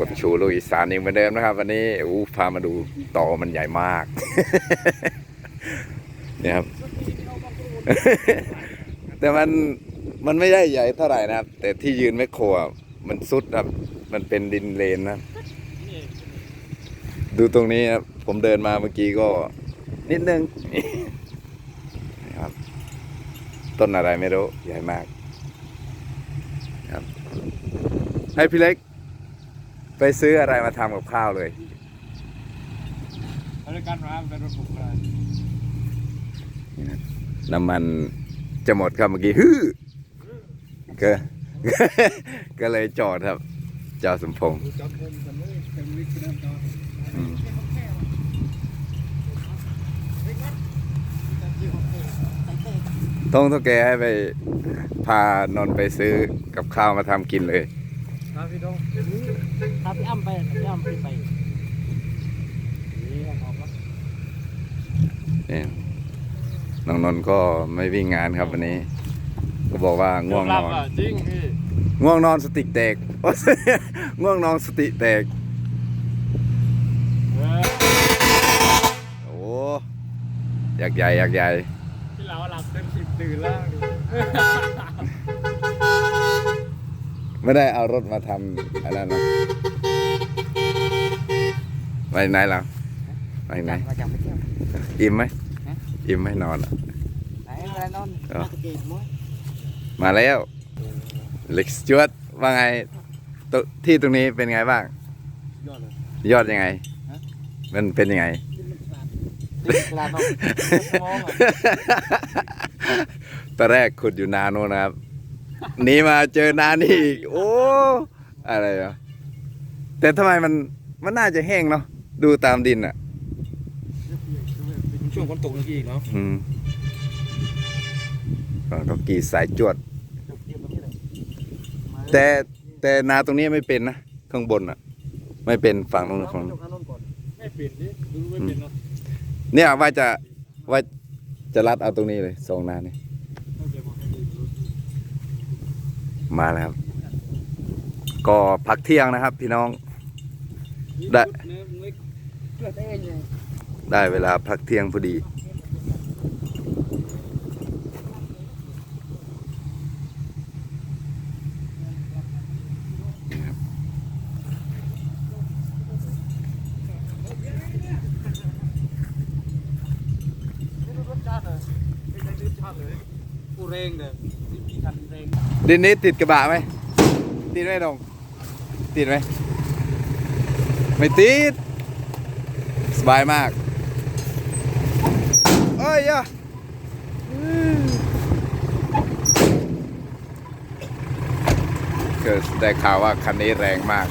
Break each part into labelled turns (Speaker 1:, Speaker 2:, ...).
Speaker 1: กดชูลูกอีสานอีกเหมือนเดิมนะครับ วันนี้อู้พามาดูต่อมันใหญ่มากเนี่ยครับ แต่มันมันไม่ได้ใหญ่เท่าไหร่นะครับ แต่ที่ยืนไม่โครอะมันสุดครับ มันเป็นดินเลนนะดูตรงนี้ครับผมเดินมาเมื่อกี้ก็ นิดนึงนี่ครับต้นอะไรไม่รู้ ใหญ่มาก ครับ ให้พี่เล็ก ไปซื้ออะไรมาทำกับข้าวเลย
Speaker 2: บริการมาเป็นระบบอะไร
Speaker 1: น้ำมันจะหมดครับเมื่อกี้ฮือก็ ก็เลยจอดครับ เจ้าสมพงษ์
Speaker 2: จับผมกันเลยเป็นวิกฤตต่อ
Speaker 1: อืมต้องเท่าแกให้ไปพานนท์ไปซื้อกับข้าวมาทำกินเลย
Speaker 2: ครับพี่ต้อง
Speaker 3: ถ้าพี่อ้ำไปพี่อ้ำไปไปนี่ออกแล้ว
Speaker 1: นี่น้องนนท์ก็ไม่วิ่งงานครับวันนี้ ก็บอกว่าง่วงนอน
Speaker 2: จริงพี่
Speaker 1: ง่วงนอนสติแตกง่วงนอนสติแตก
Speaker 2: เออ
Speaker 1: โอ้อยากใหญ่อยากใหญ่
Speaker 2: พี่เราหลับเต็มสิบตื่นแล้ว
Speaker 1: ไม่ได้เอารถมาทำอันนั้นนะไปไหนล่ะไปไหน
Speaker 3: มาจากไปเที่ยว
Speaker 1: อิ่มไหม
Speaker 3: ฮะ
Speaker 1: อิ่มไหมนอนอะ
Speaker 3: ไหนอะไรนอน
Speaker 1: เออ
Speaker 3: น่าจะเก่งมั้ย
Speaker 1: มาแล้วเล็กสจวดว่าไงตที่ตรงนี้เป็นไงบ้าง
Speaker 2: ยอดเลย
Speaker 1: ยอดยังไง
Speaker 3: ฮะ
Speaker 1: มันเป็นยังไง
Speaker 3: ดิ้นกลาดดิ้นกลาดนอนชั่วโมงอะ
Speaker 1: ตอนแรกขุดอยู่นานโน้นนะครับ หนีมาเจอนานี่อีกโอ้อะไรอะแต่ทำไมมันมันน่าจะแห้งเนาะดูตามดินอะ
Speaker 2: ช่วงฝนตกเมื่อกี้อีกเนาะ
Speaker 1: อืมก็กรีดสายจวด แต่แต่นาตรงนี้ไม่เป็นนะ ข้างบนอะ ไม่เป็นฝั่งนู้นฝั่งนู้น
Speaker 2: ไม่เปลี่ยนดิดูไม่เปลี่ยนเนาะ
Speaker 1: เนี่ยว่าจะว่าจะรัดเอาตรงนี้เลยสองนานี่
Speaker 2: ไม่เปลี่ยนบอกให้ดู
Speaker 1: มาแล้วครับ ก็พักเที่ยงนะครับ พี่น้อง ได้
Speaker 2: เนื้อเล็ก
Speaker 3: เพื่อได้
Speaker 1: เวลาพักเที่ยงพอดี
Speaker 3: รสชาติเลยเป็นรสชา
Speaker 1: ดินนี้ติดกระบะไหมติดไหมดงติดไหมไม่ติด สบายมาก เอ้ยอะเกิดได้ข่าวว่าคันนี้แรงมาก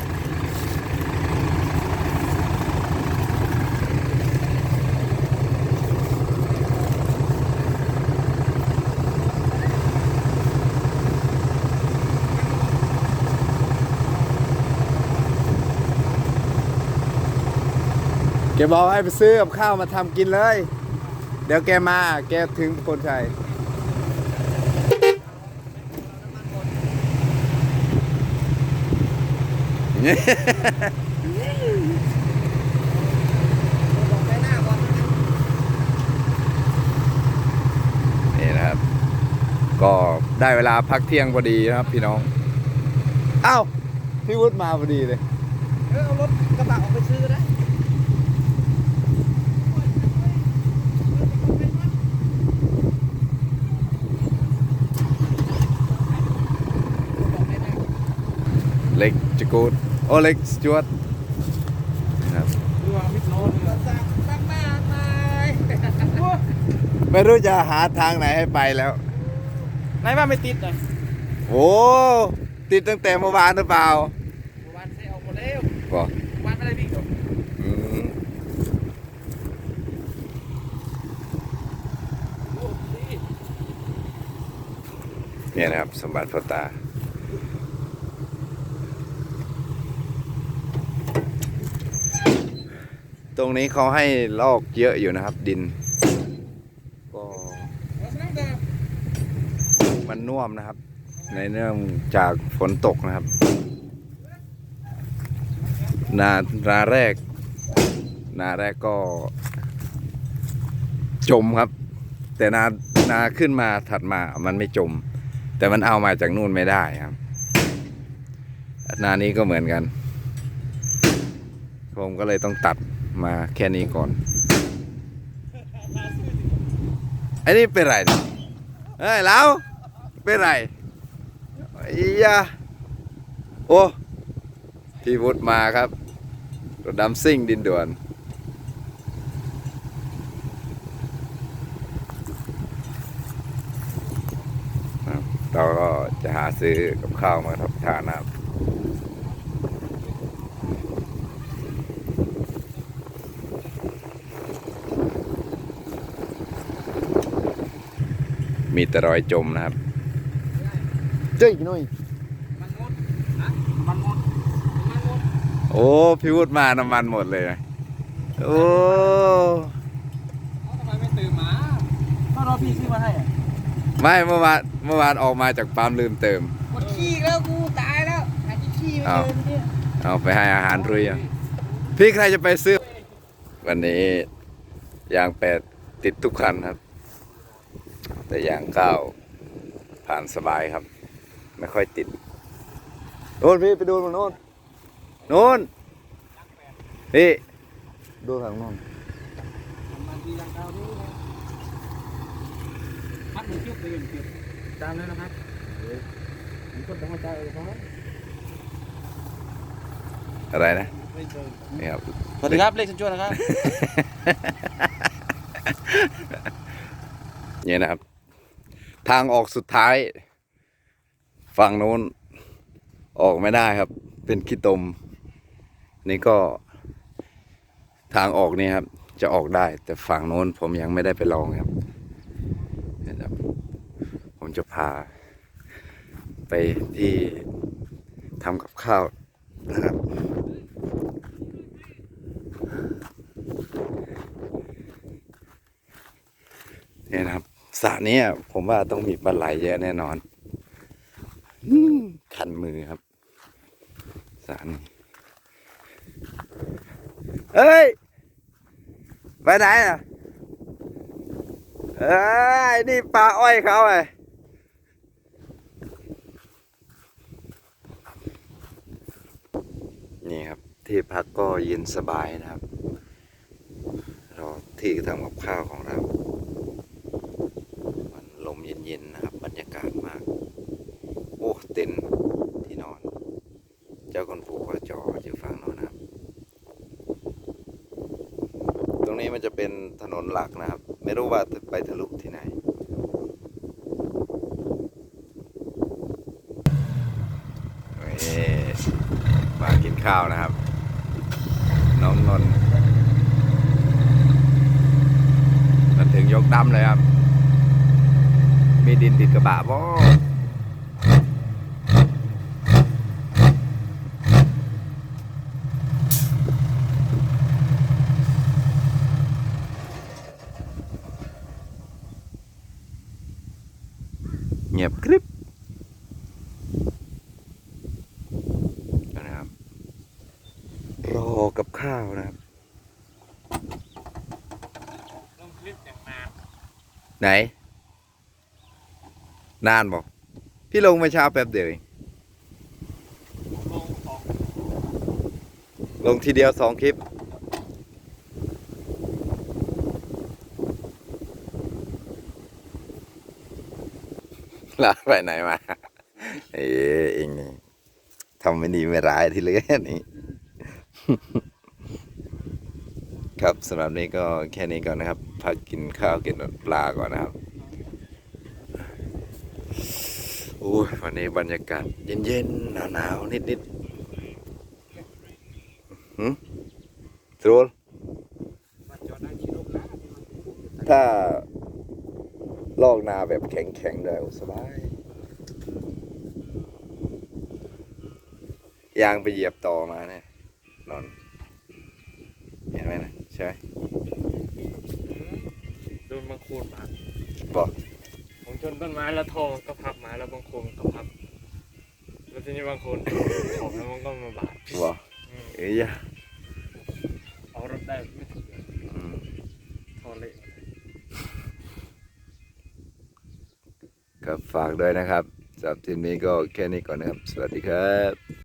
Speaker 1: แกบอกให้ไปซื้อกับข้าวมาทำกินเลย เดี๋ยวแกมา แกถึงคนชัย
Speaker 3: ไปหน้าก่อนนะ
Speaker 1: นี่นะครับ ก็ได้เวลาพักเที่ยงพอดีนะครับพี่น้อง อ้าว พี่วุฒิมาพอดีเลย
Speaker 3: เออเอารถกระบะออกไปซื้อได้
Speaker 1: เล็กจกูดโอเล็กสจวดนะครับ
Speaker 2: ดูว่ามิดโน้ตเลย
Speaker 3: สั่งตั้งมาตาย
Speaker 1: ไม่รู้จะหาทางไหนให้ไปแล้ว
Speaker 3: ไหนว่าไม่ติดอะ
Speaker 1: โอ้ติดตั้งแต่เมื่อวานหรือเปล่า
Speaker 3: วันใช้ออกหมดแล้ว
Speaker 1: บอก
Speaker 3: วันไม่ได้วิ่งหรอก
Speaker 1: อืม
Speaker 3: โอ้ดี
Speaker 1: เนี่ยนะครับสมบัติพ่อตา ตรงนี้เขาให้ลอกเยอะอยู่นะครับ ดิน ก็
Speaker 2: มั
Speaker 1: นน่วมนะครับ ในเนื่องจากฝนตกนะครับ นานาแรก นาแรกก็ จมครับ แต่นานาขึ้นมาถัดมามันไม่จม แต่มันเอามาจากนู่นไม่ได้ครับ นานี้ก็เหมือนกัน ผมก็เลยต้องตัด มาแค่นี้ก่อนไอ้นี่เป็นไรเฮ้ยแล้วเป็นไรอียะโอ้พี่วุฒิมาครับรถดำซิ่งดินด่วนเราก็จะหาซื้อกับข้าวมารับทานนะครับ มีแต่รอยจมนะครับ เจ้ยหน่อย
Speaker 3: มันงดนะมันงดมันงด
Speaker 1: โอ้พี่วุฒิมาน้ำมันหมดเลยนะโอ้
Speaker 3: เอ้าทำไมไม่ตื่นมาก็รอพี่ซื้อมาให้อะ
Speaker 1: ไม่เมื่อวานเมื่อวานออกมาจากปั๊มลืมเติม
Speaker 3: หมดขี้แล้วกูตายแล้วหาที่ขี้ไม่
Speaker 1: อ้าว
Speaker 3: เจอเนี่ย
Speaker 1: เอาไปให้อาหารรุยอะพี่ใครจะไปซื้อ วันนี้ยางแปดติดทุกคันครับ แต่ยางเก้าผ่านสบายครับ ไม่ค่อยติดโน่นพี่ไปดูมันโน่นโน่นพี่ดูทางโน่น
Speaker 3: มันดีอย่างเก่านี่นะพัดมันเทียบเลยเก็บตามเลยนะครับมันก็ต้องใจเลยครับ
Speaker 1: อะไรนะ
Speaker 3: ไม่เจอ
Speaker 1: นี่ครับ
Speaker 3: สวัสดีครับเลขชันจวนนะครับ
Speaker 1: เนี่ยนะครับ ทางออกสุดท้าย ฝั่งโน้นออกไม่ได้ครับ เป็นขี้ตม นี่ก็ทางออกนี่ครับ จะออกได้ แต่ฝั่งโน้นผมยังไม่ได้ไปลองครับนี่ครับผมจะพา ไปที่ทำกับข้าวนะครับเนี่ยนะครับ สระนี้ผมว่าต้องมีปลาไหลเยอะแน่นอนคันมือครับสระนี้เอ้ย ไปไหนอะเอ้ย นี่ปลาอ้อยเขาไงนี่ครับ ที่พักก็เย็นสบายนะครับ รอที่ทำกับข้าวของเรา ลมเย็นๆนะครับ บรรยากาศมาก โอ้เต็นที่นอน เจ้าคนปู่ก็จออยู่ฝั่งโน้นนะครับ ตรงนี้มันจะเป็นถนนหลักนะครับ ไม่รู้ว่าไปทะลุที่ไหน มากินข้าวนะครับ น้องนนท์มันถึงยกดำเลยครับ มี ดินติดกระบะบ่เงียบกริบนะครับ รอกับข้าวนะครับ
Speaker 2: ลงคลิปอย่างนาน
Speaker 1: ไหน นานบอกพี่ลงมาเช้าแป๊บเดียวเอง
Speaker 2: ลง
Speaker 1: ทีเดียวสองคลิป ลาไปไหนมา เอ้เองนี่ทำไม่ดีไม่ร้ายที่เลือนี่ครับสำหรับนี้ก็แค่นี้ก่อนนะครับ พักกินข้าวกินปลาก่อนนะครับ โอ้ยวันนี้บรรยากาศเย็นๆ หนาวๆ นิดๆหืมสรูล
Speaker 3: มันจอดได้ขี้นกนะ
Speaker 1: ถ้าลอกนาแบบแข็งๆเลยโอ้สบาย ยางไปเหยียบต่อมาเนี่ยนอน เห็นไหมนะใช่ไหม
Speaker 2: โดนบางโคนมา
Speaker 1: บอก
Speaker 2: ผม ชนต้นไม้แล้วทองก็พับไม้แล้วบางโคนก็พับ แล้วทีนี้บางโคนออกแล้วมันก็มาบาด
Speaker 1: บอก
Speaker 2: อืม
Speaker 1: เอ้ยะ
Speaker 2: เอารถได้ไม่ถึงเดือน
Speaker 1: อืม
Speaker 2: ทอเละ
Speaker 1: ครับฝากด้วยนะครับสำหรับทีนี้ก็แค่นี้ก่อนนะครับ สวัสดีครับ